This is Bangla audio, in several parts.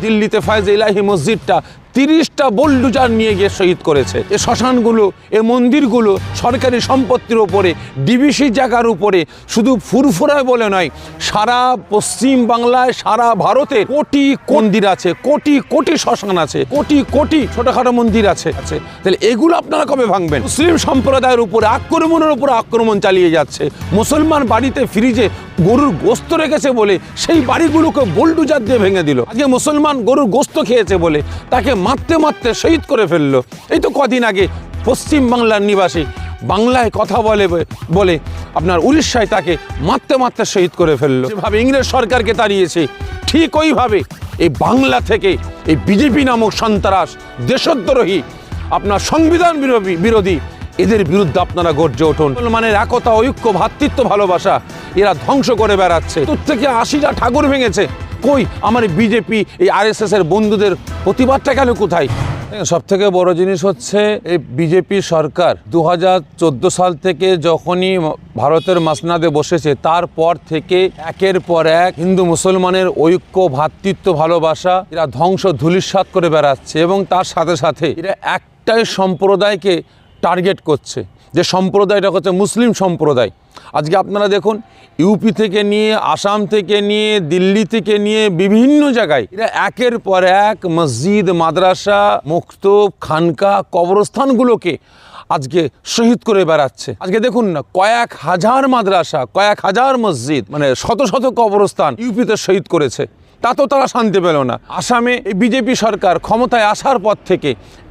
দিল্লিতে ফয়েজ ইলাহি মসজিদটা তিরিশটা বোল্ডুজার নিয়ে গিয়ে শহীদ করেছে। এ শ্মশানগুলো, এ মন্দিরগুলো সরকারি সম্পত্তির ওপরে, ডিবিসি জায়গার উপরে, শুধু ফুরফুরায় বলে নয়, সারা পশ্চিম বাংলায়, সারা ভারতে কোটি মন্দির আছে, কোটি কোটি শ্মশান আছে, কোটি কোটি ছোটখাটো মন্দির আছে আছে। তাহলে এগুলো আপনারা কবে ভাঙবেন? মুসলিম সম্প্রদায়ের উপরে আক্রমণের উপরে আক্রমণ চালিয়ে যাচ্ছে। মুসলমান বাড়িতে ফ্রিজে গরুর গোস্ত রেখেছে বলে সেই বাড়িগুলোকে বোল্ডুজার দিয়ে ভেঙে দিল। আজকে মুসলমান গরুর গোস্ত খেয়েছে বলে তাকে মারতে মারতে শহীদ করে ফেলল। এই তো কদিন আগে পশ্চিম বাংলার নিবাসী বাংলায় কথা বলে বলে আপনার উড়িষ্যায় তাকে মারতে মারতে শহীদ করে ফেলল। যেভাবে ইংরেজ সরকারকে তাড়িয়েছে, ঠিক ওইভাবে এই বাংলা থেকে এই বিজেপি নামক সন্ত্রাস, দেশদ্রোহী, আপনার সংবিধান বিরোধী বিরোধী, এদের বিরুদ্ধে আপনারা গর্জে উঠুন মুসলমানের একতা, ঐক্য ভ্রাতৃত্ব ভালোবাসা, এরা ধ্বংস করে বেড়াচ্ছে। তোর থেকে আশিটা ঠাকুর ভেঙেছে। কই আমার বিজেপি, এই আরএসএস এর বন্ধুদের প্রতিবাদটা গেল কোথায়? সব থেকে বড় জিনিস হচ্ছে এই বিজেপি সরকার দু হাজার চোদ্দ সাল থেকে যখনই ভারতের মাসনাদে বসেছে, তারপর থেকে একের পর এক হিন্দু মুসলমানের ঐক্য ভ্রাতৃত্ব ভালোবাসা, এরা ধ্বংস ধুলিস্বাত করে বেড়াচ্ছে এবং তার সাথে সাথে এরা একটাই সম্প্রদায়কে টার্গেট করছে। যে সম্প্রদায়টা হচ্ছে মুসলিম সম্প্রদায়। আজকে আপনারা দেখুন ইউপি থেকে নিয়ে, আসাম থেকে নিয়ে, দিল্লি থেকে নিয়ে, বিভিন্ন জায়গায় এরা একের পর এক মসজিদ, মাদ্রাসা মুক্ত খানকা কবরস্থানগুলোকে আজকে শহীদ করে বেড়াচ্ছে। আজকে দেখুন না, কয়েক হাজার মাদ্রাসা, কয়েক হাজার মসজিদ মানে শত শত কবরস্থান ইউপিতে শহীদ করেছে। তা তো তারা শান্তি পেল না। আসামে বিজেপি সরকার ক্ষমতায় আসার পর থেকে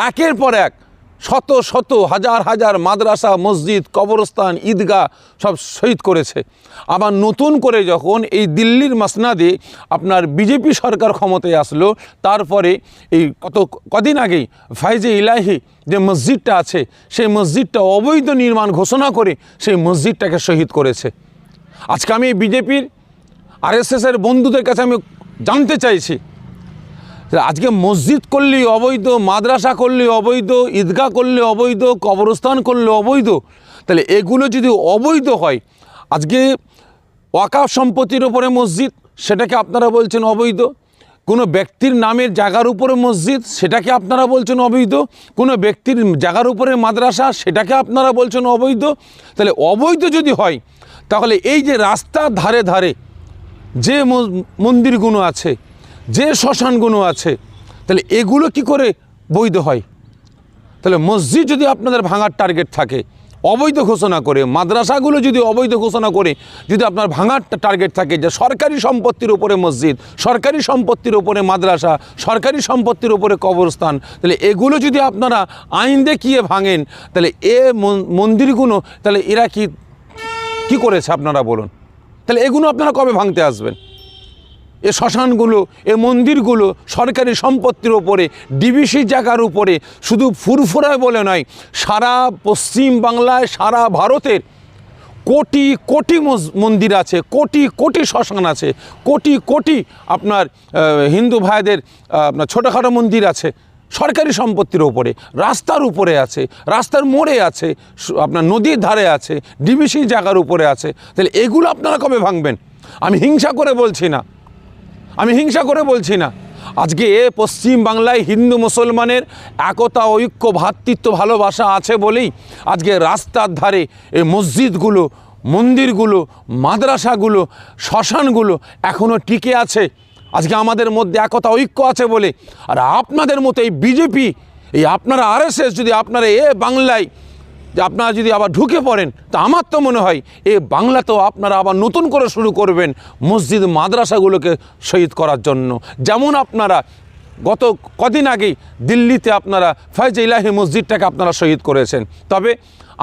একের পর এক শত শত হাজার হাজার মাদ্রাসা, মসজিদ, কবরস্থান, ঈদগাহ সব শহীদ করেছে। আবার নতুন করে যখন এই দিল্লির মাসনাদে আপনার বিজেপি সরকার ক্ষমতায় আসলো, তারপরে এই কত কদিন আগেই ফাইজে ইলাহি যে মসজিদটা আছে, সেই মসজিদটা অবৈধ নির্মাণ ঘোষণা করে সেই মসজিদটাকে শহীদ করেছে। আজকে আমি বিজেপির, আরএসএসের বন্ধুদের কাছে আমি জানতে চাইছি আজকে মসজিদ করলে অবৈধ, মাদ্রাসা করলে অবৈধ, ঈদগাহ করলে অবৈধ, কবরস্থান করলে অবৈধ। তাহলে এগুলো যদি অবৈধ হয়, আজকে ওয়াকাফ সম্পত্তির ওপরে মসজিদ, সেটাকে আপনারা বলছেন অবৈধ। কোনো ব্যক্তির নামের জায়গার উপরে মসজিদ, সেটাকে আপনারা বলছেন অবৈধ। কোনো ব্যক্তির জায়গার উপরে মাদ্রাসা, সেটাকে আপনারা বলছেন অবৈধ। তাহলে অবৈধ যদি হয়, তাহলে এই যে রাস্তার ধারে ধারে যে মন্দিরগুলো আছে যে শ্মশানগুলো আছে, তাহলে এগুলো কি করে বৈধ হয়? তাহলে মসজিদ যদি আপনাদের ভাঙার টার্গেট থাকে, অবৈধ ঘোষণা করে, মাদ্রাসাগুলো যদি অবৈধ ঘোষণা করে, যদি আপনার ভাঙার টার্গেট থাকে যে সরকারি সম্পত্তির উপরে মসজিদ, সরকারি সম্পত্তির উপরে মাদ্রাসা, সরকারি সম্পত্তির উপরে কবরস্থান, তাহলে এগুলো যদি আপনারা আইন দেখিয়ে ভাঙেন, তাহলে এ মন্দিরগুলো, তাহলে এরা কি কি করেছে আপনারা বলুন? তাহলে এগুলো আপনারা কবে ভাঙতে আসবেন? এ শ্মশানগুলো, এ মন্দিরগুলো সরকারি সম্পত্তির ওপরে, ডিবিসি জায়গার উপরে, শুধু ফুরফুরায় বলে নয়, সারা পশ্চিম বাংলায়, সারা ভারতের কোটি কোটি মন্দির আছে, কোটি কোটি শ্মশান আছে, কোটি কোটি আপনার হিন্দু ভাইদের আপনার ছোটোখাটো মন্দির আছে, সরকারি সম্পত্তির ওপরে, রাস্তার উপরে আছে, রাস্তার মোড়ে আছে আপনার নদীর ধারে আছে, ডিবিসি জায়গার উপরে আছে, তাহলে এগুলো আপনারা কবে ভাঙবেন? আমি হিংসা করে বলছি না। আমি হিংসা করে বলছি না। আজকে পশ্চিম বাংলায় হিন্দু মুসলমানের একতা, ঐক্য, ভ্রাতৃত্ব, ভালোবাসা আছে বলেই আজকে রাস্তার ধারে এই মসজিদগুলো, মন্দিরগুলো, মাদ্রাসাগুলো, শ্মশানগুলো এখনও টিকে আছে। আজকে আমাদের মধ্যে একতা, ঐক্য আছে বলে। আর আপনাদের মতো এই বিজেপি, এই আপনারা আরএসএস যদি আপনারা এ বাংলায় যে আপনারা যদি আবার ঢুকে পড়েন, তা আমার তো মনে হয় এ বাংলাতেও আপনারা আবার নতুন করে শুরু করবেন মসজিদ মাদ্রাসাগুলোকে শহীদ করার জন্য। যেমন আপনারা গত কদিন আগেই দিল্লিতে আপনারা ফয়জ ইলাহি মসজিদটাকে আপনারা শহীদ করেছেন। তবে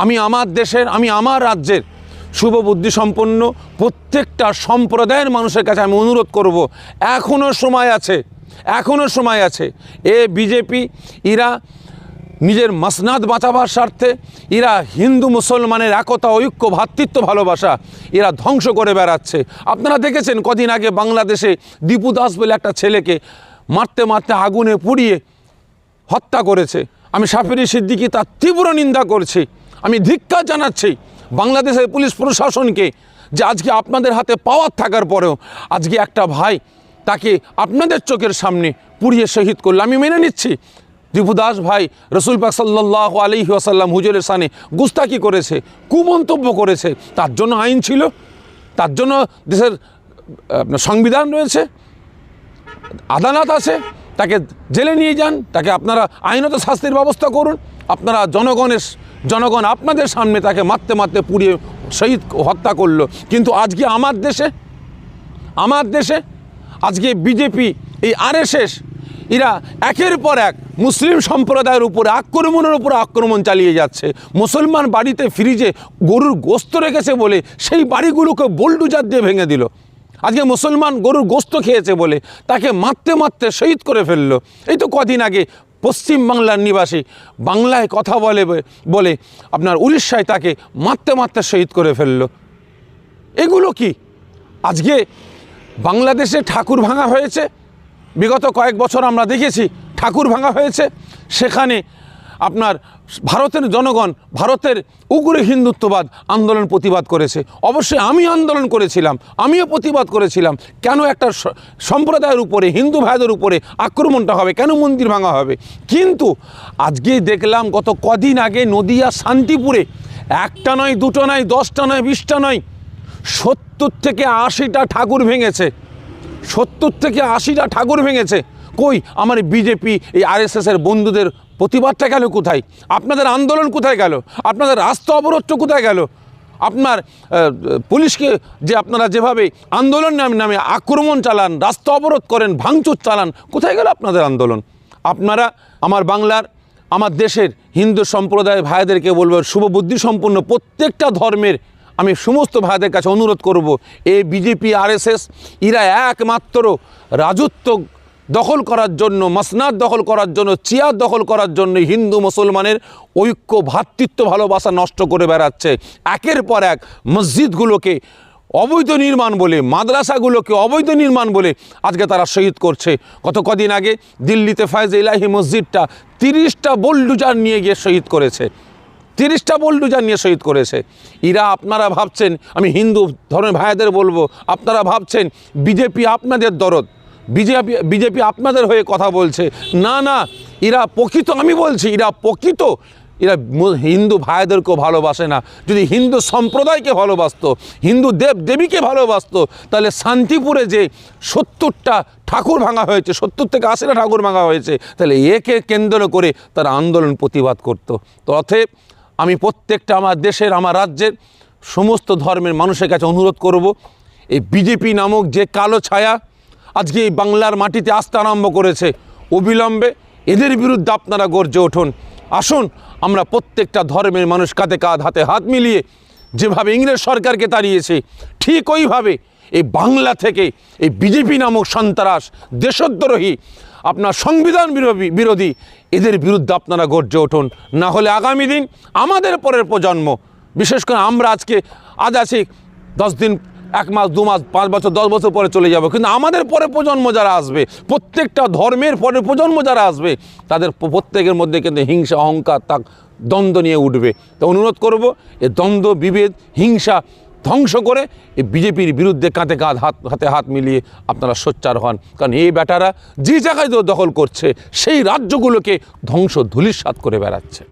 আমি আমার দেশের, আমি আমার রাজ্যের শুভ বুদ্ধি সম্পন্ন প্রত্যেকটা সম্প্রদায়ের মানুষের কাছে আমি অনুরোধ করব এখনও সময় আছে এখনও সময় আছে। এ বিজেপি, ইরা নিজের মাসনাদ বাঁচাবার স্বার্থে এরা হিন্দু মুসলমানের একতা, ঐক্য ভ্রাতৃত্ব ভালোবাসা এরা ধ্বংস করে বেড়াচ্ছে। আপনারা দেখেছেন কদিন আগে বাংলাদেশে দীপু দাস বলে একটা ছেলেকে মারতে মারতে আগুনে পুড়িয়ে হত্যা করেছে। আমি সাফিরি সিদ্দিকি তার তীব্র নিন্দা করছি। আমি ধিক্কার জানাচ্ছি বাংলাদেশের পুলিশ প্রশাসনকে যে আজকে আপনাদের হাতে পাওয়ার থাকার পরেও আজকে একটা ভাই তাকে আপনাদের চোখের সামনে পুড়িয়ে শহীদ করল। আমি মেনে নিচ্ছি দীপু দাস ভাই, রসুল পাক সাল্লাহ আলহি আসাল্লাম হুজুরের সানে গুস্তাকি করেছে, কুমন্তব্য করেছে। তার জন্য আইন ছিল, তার জন্য দেশের আপনার সংবিধান রয়েছে, আদালত আছে, তাকে জেলে নিয়ে যান, তাকে আপনারা আইনত শাস্তির ব্যবস্থা করুন, আপনারা জনগণের, জনগণ আপনাদের সামনে তাকে মারতে মারতে পুড়িয়ে শহীদ হত্যা করল। কিন্তু আজকে আমার দেশে আমার দেশে, আজকে বিজেপি, এই আরএসএস এরা একের পর এক মুসলিম সম্প্রদায়ের উপরে আক্রমণের উপরে আক্রমণ চালিয়ে যাচ্ছে। মুসলমান বাড়িতে ফ্রিজে গরুর গোস্ত রেখেছে বলে সেই বাড়িগুলোকে বোল্ডুজার দিয়ে ভেঙে দিল। আজকে মুসলমান গরুর গোস্ত খেয়েছে বলে তাকে মারতে মারতে শহীদ করে ফেলল। এই তো কদিন আগে পশ্চিম বাংলার নিবাসী বাংলায় কথা বলে বলে আপনার উড়িষ্যায় তাকে মারতে মারতে শহীদ করে ফেলল। এগুলো কি? আজকে বাংলাদেশে ঠাকুর ভাঙা হয়েছে? বিগত কয়েক বছর আমরা দেখেছি ঠাকুর ভাঙা হয়েছে। সেখানে আপনার ভারতের জনগণ, ভারতের উগ্র হিন্দুত্ববাদ আন্দোলন প্রতিবাদ করেছে। অবশ্যই আমি আন্দোলন করেছিলাম, আমিও প্রতিবাদ করেছিলাম। কেন একটা সম্প্রদায়ের উপরে, হিন্দু ভাইদের উপরে আক্রমণটা হবে? কেন মন্দির ভাঙা হবে? কিন্তু আজকে দেখলাম গত কদিন আগে নদিয়া, শান্তিপুরে একটা নয়, দুটো নয়, দশটা নয়, বিশটা নয়, সত্তর থেকে আশিটা ঠাকুর ভেঙেছে। সত্তর থেকে আশিটা ঠাকুর ভেঙেছে। কই, আমার বিজেপি, এই আরএসএসের বন্ধুদের প্রতিবাদটা গেল কোথায়? আপনাদের আন্দোলন কোথায় গেল? আপনাদের রাস্তা অবরোধটা কোথায় গেল? আপনার পুলিশকে যে আপনারা যেভাবে আন্দোলন নামে নামে আক্রমণ চালান, রাস্তা অবরোধ করেন, ভাঙচুর চালান, কোথায় গেল আপনাদের আন্দোলন? আপনারা, আমার বাংলার, আমার দেশের হিন্দু সম্প্রদায়ের ভাইদেরকে বলব শুভবুদ্ধি সম্পন্ন প্রত্যেকটা ধর্মের আমি সমস্ত ভাইদের কাছে অনুরোধ করব, এই বিজেপি, আরএসএস, এরা একমাত্র রাজত্ব দখল করার জন্য, মসনাদ দখল করার জন্য চেয়ার দখল করার জন্য হিন্দু, মুসলমানের ঐক্য ভ্রাতৃত্ব ভালোবাসা নষ্ট করে বেড়াচ্ছে। একের পর এক মসজিদগুলোকে অবৈধ নির্মাণ বলে, মাদ্রাসাগুলোকে অবৈধ নির্মাণ বলে আজকে তারা শহীদ করছে। গত কদিন আগে দিল্লিতে ফায়জ ইলাহি মসজিদটা তিরিশটা বোল্ডুজার নিয়ে গিয়ে শহীদ করেছে। তিরিশটা বোল্ডুজার নিয়ে শহীদ করেছে। এরা আপনারা ভাবছেন, আমি হিন্দু ধর্মের ভাইদের বলব, আপনারা ভাবছেন বিজেপি আপনাদের দরদ। বিজেপি বিজেপি আপনাদের হয়ে কথা বলছে। না না এরা প্রকৃত, আমি বলছি এরা প্রকৃত এরা হিন্দু ভাইদেরকেও ভালোবাসে না। যদি হিন্দু সম্প্রদায়কে ভালোবাসতো, হিন্দু দেব দেবীকে ভালোবাসতো, তাহলে শান্তিপুরে যে সত্তরটা ঠাকুর ভাঙা হয়েছে, সত্তর থেকে আশিটা ঠাকুর ভাঙা হয়েছে, তাহলে একে কেন্দ্র করে তারা আন্দোলন প্রতিবাদ করতো। তো অতএব আমি প্রত্যেকটা আমার দেশের, আমার রাজ্যের সমস্ত ধর্মের মানুষের কাছে অনুরোধ করব, এই বিজেপি নামক যে কালো ছায়া আজকে এই বাংলার মাটিতে আসতে আরম্ভ করেছে, অবিলম্বে এদের বিরুদ্ধে আপনারা গর্জে উঠুন আসুন, আমরা প্রত্যেকটা ধর্মের মানুষ কাঁধে কাঁধ, হাতে হাত মিলিয়ে যেভাবে ইংরেজ সরকারকে তাড়িয়েছে, ঠিক ওইভাবে এই বাংলা থেকে এই বিজেপি নামক সন্ত্রাস, দেশদ্রোহী আপনার সংবিধান বিরোধী বিরোধী এদের বিরুদ্ধে আপনারা গর্জে উঠুন না হলে আগামী দিন আমাদের পরের প্রজন্ম, বিশেষ করে আমরা আজকে আজ আছি দশ দিন, এক মাস, দু মাস, পাঁচ বছর, দশ বছর পরে চলে যাব। কিন্তু আমাদের পরে প্রজন্ম যারা আসবে, প্রত্যেকটা ধর্মের পরে প্রজন্ম যারা আসবে, তাদের প্রত্যেকের মধ্যে কিন্তু হিংসা, অহংকার তা দ্বন্দ্ব নিয়ে উঠবে। তো অনুরোধ করব, এ দ্বন্দ্ব, বিভেদ, হিংসা ধ্বংস করে এই বিজেপির বিরুদ্ধে কাঁধে কাঁধ হাত, হাতে হাত মিলিয়ে আপনারা সোচ্চার হন। কারণ এই ব্যাটারা যে জায়গায় দখল করছে, সেই রাজ্যগুলোকে ধ্বংস ধূলিসাৎ করে বেড়াচ্ছে।